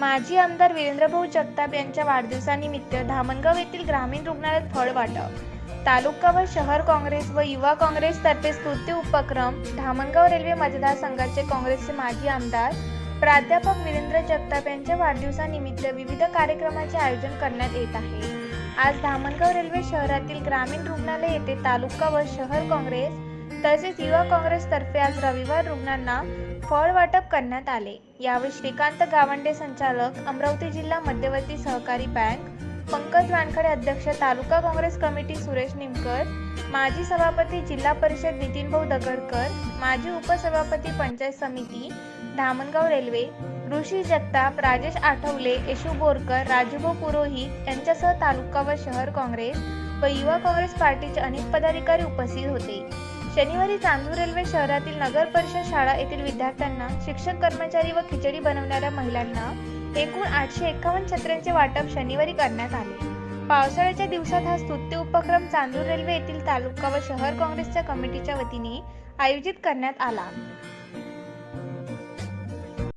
माजी आमदार वीरेंद्रभाऊ जगताप यांच्या वाढदिवसानिमित्त धामणगाव येथील ग्रामीण रुग्णालयात फळ वाटप. तालुका व शहर काँग्रेस व युवा काँग्रेसतर्फे स्तुती उपक्रम धामणगाव रेल्वे मतदारसंघाचे काँग्रेसचे माजी आमदार प्राध्यापक वीरेंद्र जगताप यांच्या वाढदिवसानिमित्त विविध कार्यक्रमाचे आयोजन करण्यात येत आहे. आज धामणगाव रेल्वे शहरातील ग्रामीण रुग्णालय येथे तालुका व शहर काँग्रेस तसेच युवा काँग्रेसतर्फे आज रविवार रुग्णांना फळ वाटप करण्यात आले. यावेळी श्रीकांत गावंडे संचालक अमरावती जिल्हा मध्यवर्ती सहकारी बँक पंकज वानखडे अध्यक्ष तालुका काँग्रेस कमिटी सुरेश निमकर माजी सभापती जिल्हा परिषद नितीनभाऊ दगडकर माजी उपसभापती पंचायत समिती धामणगाव रेल्वे ऋषी जगताप राजेश आठवले येशू बोरकर राजूभाऊ पुरोहित यांच्यासह तालुका व शहर काँग्रेस व युवा काँग्रेस पार्टीचे अनेक पदाधिकारी उपस्थित होते. शनिवारी चांदूर रेल्वे शहरातील नगर परिषद शाळा येथील विद्यार्थ्यांना शिक्षक कर्मचारी व खिचडी बनवणाऱ्या महिलांना एकूण आठशे एकावन्न छत्र्यांचे वाटप शनिवारी करण्यात आले. पावसाळ्याच्या दिवसात हा स्तुत्य उपक्रम चांदूर रेल्वे येथील तालुका व शहर काँग्रेसच्या कमिटीच्या वतीने आयोजित करण्यात आला.